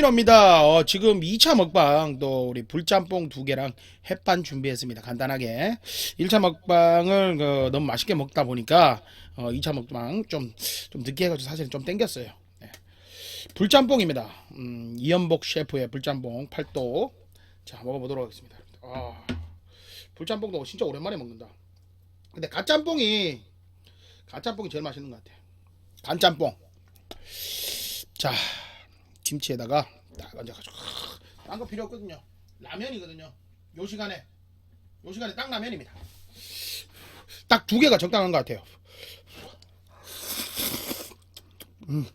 김민호입니다. 어, 지금 2차 먹방 또 우리 불짬뽕 두 개랑 햇반 준비했습니다. 간단하게 1차 먹방을 그, 너무 맛있게 먹다 보니까 어, 2차 먹방 좀 좀 늦게 해가지고 사실은 좀 땡겼어요. 네. 불짬뽕입니다. 음, 이연복 셰프의 불짬뽕 8도 자 먹어보도록 하겠습니다. 아, 불짬뽕도 진짜 오랜만에 먹는다. 근데 갓짬뽕이 갓짬뽕이 제일 맛있는 것 같아. 간짬뽕. 자 김치에다가 딱 얹어가지고 딴거 필요 없거든요. 라면이거든요. 요 시간에 요 시간에 딱 라면입니다. 딱 두 개가 적당한 것 같아요. 음.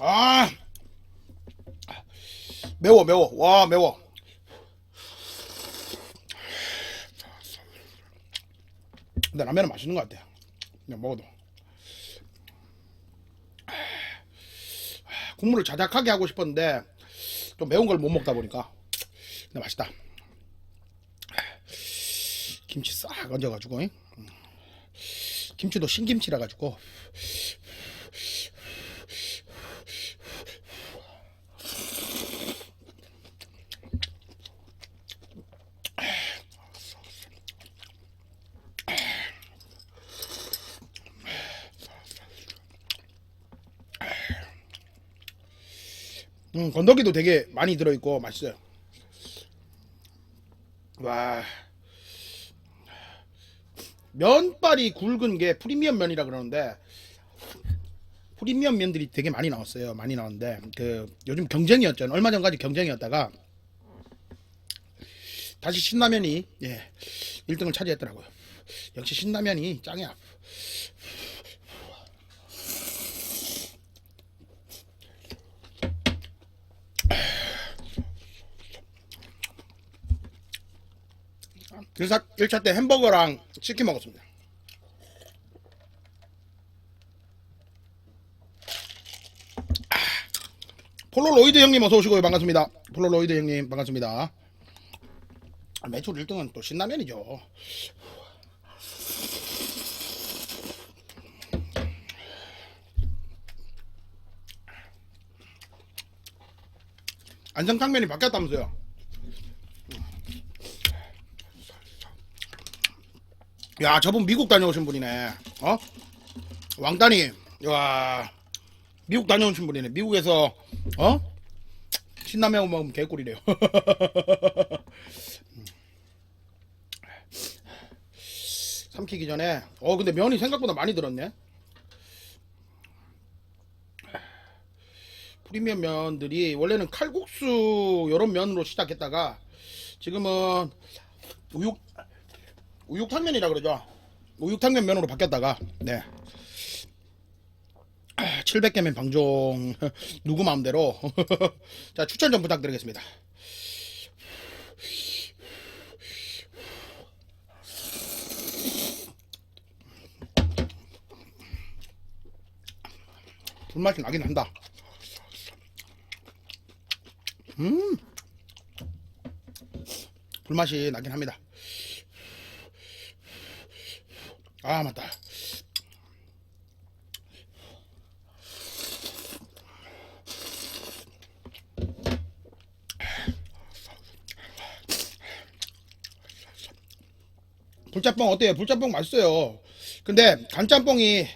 아 매워 매워 와 매워 근데 라면은 맛있는 것 같아 그냥 먹어도. 국물을 자작하게 하고 싶었는데 좀 매운 걸 못 먹다 보니까. 근데 맛있다. 김치 싹 얹어가지고 잉? 김치도 신김치라 가지고 음, 건더기도 되게 많이 들어있고 맛있어요. 와 면발이 굵은 게 프리미엄 면이라 그러는데 프리미엄 면들이 되게 많이 나왔어요. 많이 나왔는데 그 요즘 경쟁이었잖아요. 얼마 전까지 경쟁이었다가 다시 신라면이 예 1등을 차지했더라고요. 역시 신라면이 짱이야. 그래서 1차 때 햄버거랑 치킨 먹었습니다. 아, 폴로로이드 형님 어서 오시고요. 반갑습니다. 폴로로이드 형님 반갑습니다. 아, 매출 1등은 또 신라면이죠. 안성탕면이 바뀌었다면서요. 야, 저분 미국 다녀오신 분이네. 어? 왕따님. 와. 미국 다녀오신 분이네. 미국에서 어? 신라면 먹으면 개꿀이래요. 삼키기 전에 어 근데 면이 생각보다 많이 들었네. 프리미엄 면들이 원래는 칼국수 요런 면으로 시작했다가 지금은 우육 우육탕면이라 그러죠. 우육탕면 면으로 바뀌었다가 네. 700개면 방종 누구 마음대로 자 추천 좀 부탁드리겠습니다. 불맛이 나긴 한다. 음, 불맛이 나긴 합니다. 아 맞다. 불짬뽕 어때요? 불짬뽕 맛있어요. 근데 간짬뽕이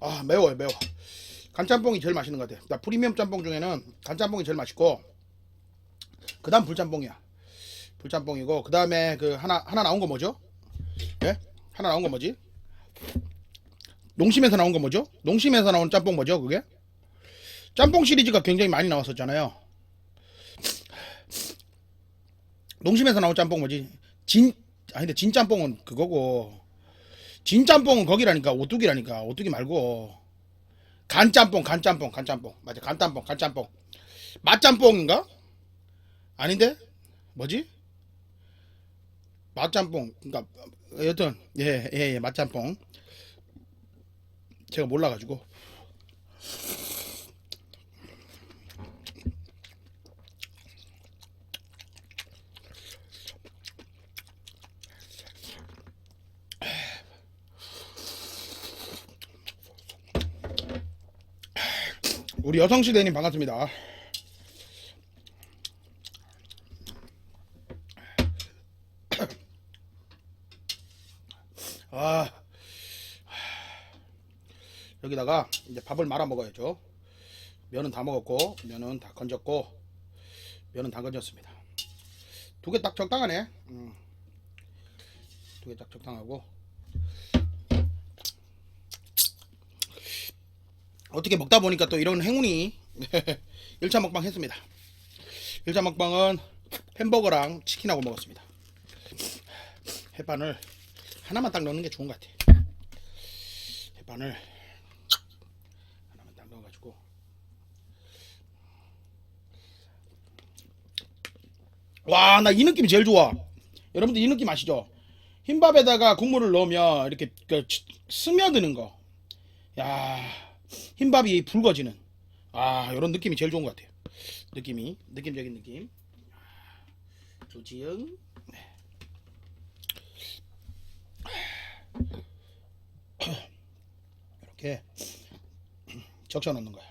아 매워요 매워. 간짬뽕이 제일 맛있는 것 같아요. 나 프리미엄 짬뽕 중에는 간짬뽕이 제일 맛있고 그 다음 불짬뽕이야. 불짬뽕이고 그 다음에 그 하나 하나 나온 거 뭐죠? 예? 하나 나온 거 뭐지? 농심에서 나온 거 뭐죠? 농심에서 나온 짬뽕 뭐죠? 그게? 짬뽕 시리즈가 굉장히 많이 나왔었잖아요. 농심에서 나온 짬뽕 뭐지? 진 아니 근데 진 짬뽕은 그거고 진 짬뽕은 거기라니까 오뚜기라니까 오뚜기 말고 간 짬뽕 간 짬뽕 간 짬뽕 맞아 간 짬뽕 간 짬뽕 맛 짬뽕인가? 아닌데 뭐지? 맛 짬뽕 그러니까 여튼 예예 예, 예, 예 맛짬뽕 제가 몰라가지고 우리 여성시대님 반갑습니다. 아, 여기다가 이제 밥을 말아 먹어야죠. 면은 다 먹었고, 면은 다 건졌고, 면은 다 건졌습니다. 두 개 딱 적당하네. 음. 두개 딱 적당하고. 어떻게 먹다 보니까 또 이런 행운이 1차 먹방 했습니다. 1차 먹방은 햄버거랑 치킨하고 먹었습니다. 햇반을 하나만 딱 넣는 게 좋은 것 같아. 햇반을 하나만 딱 넣어가지고 와 나 이 느낌이 제일 좋아. 여러분들 이 느낌 아시죠? 흰밥에다가 국물을 넣으면 이렇게 그 스며드는 거. 야 흰밥이 붉어지는 아 이런 느낌이 제일 좋은 것 같아요. 느낌이 느낌적인 느낌. 좋지요. 이렇게 적셔 놓는 거야.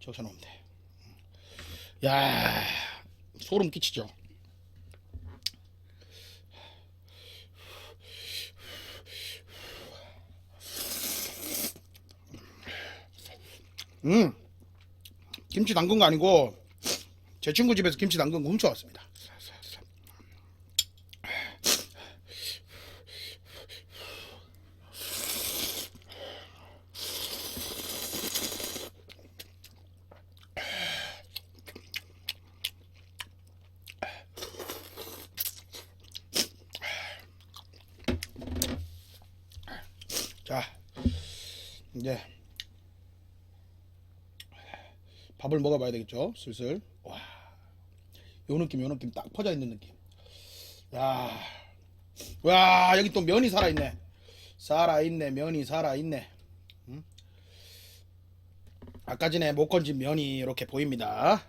적셔 놓으면 돼. 야 소름 끼치죠. 음 김치 담근 거 아니고 제 친구 집에서 김치 담근 거 훔쳐왔습니다. 자 이제 밥을 먹어봐야 되겠죠? 슬슬. 와, 요 느낌 요 느낌 딱 퍼져 있는 느낌. 야, 와 여기 또 면이 살아 있네. 살아 있네 면이 살아 있네. 음? 아까 전에 못 건진 면이 이렇게 보입니다.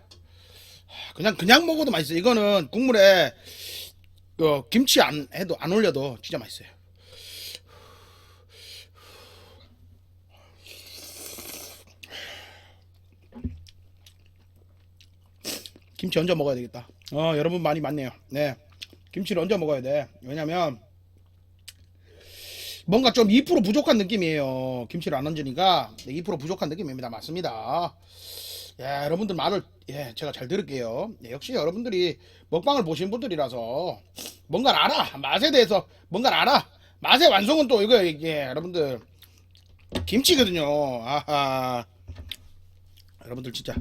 그냥 그냥 먹어도 맛있어 요. 이거는 국물에 어, 김치 안 해도 안 올려도 진짜 맛있어요 김치 얹어 먹어야 되겠다. 어, 여러분 많이 많네요. 네. 김치를 얹어 먹어야 돼. 왜냐면, 뭔가 좀 2% 부족한 느낌이에요. 김치를 안 얹으니까. 네, 2% 부족한 느낌입니다. 맞습니다. 예, 여러분들 말을, 예, 제가 잘 들을게요. 예, 역시 여러분들이 먹방을 보신 분들이라서, 뭔가를 알아. 맛에 대해서 뭔가를 알아. 맛의 완성은 또 이거, 예, 여러분들. 김치거든요. 아하. 여러분들 진짜.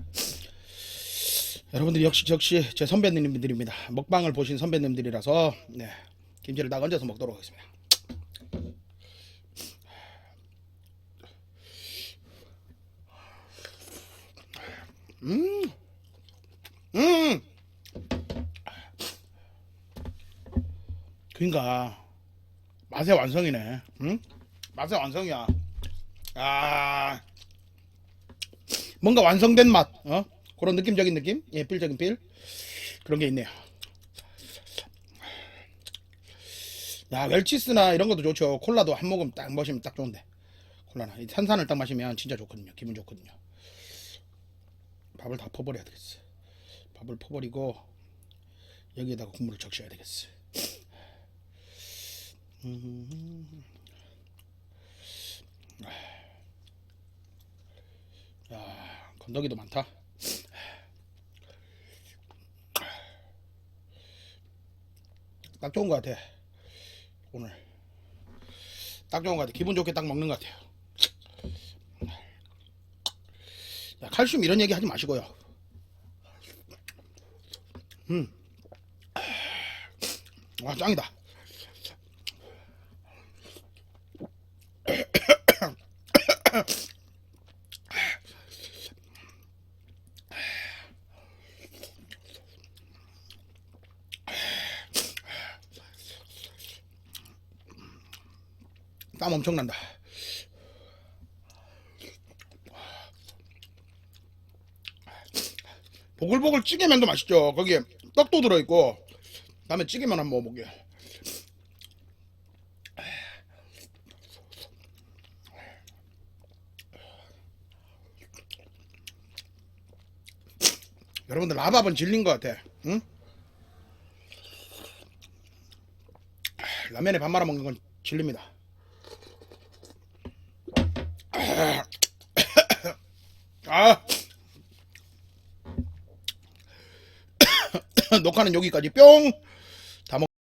여러분들 역시 역시 제 선배님들입니다. 먹방을 보신 선배님들이라서 네, 김치를 딱 얹어서 먹도록 하겠습니다. 음, 음, 그러니까 맛의 완성이네. 응? 맛의 완성이야. 아, 뭔가 완성된 맛. 어? 그런 느낌적인 느낌? 예, 필적인 필. 그런 게 있네요. 야, 웰치스나 이런 것도 좋죠. 콜라도 한 모금 딱 마시면 딱 좋은데. 콜라나. 이 산산을 딱 마시면 진짜 좋거든요. 기분 좋거든요. 밥을 다 퍼버려야 되겠어. 밥을 퍼버리고 여기에다가 국물을 적셔야 되겠어. 음. 야, 건더기도 많다. 딱 좋은 것 같아. 오늘 딱 좋은 것 같아. 기분 좋게 딱 먹는 것 같아요. 야, 칼슘 이런 얘기 하지 마시고요. 음, 와 짱이다. 엄청난다. 보글보글 찌개면도 맛있죠. 거기에 떡도 들어있고. 다음에 찌개면 한번 먹어볼게요. 여러분들 라밥은 질린 것 같아. 응? 라면에 밥 말아 먹는 건 질립니다. 아. 녹화는 여기까지 뿅.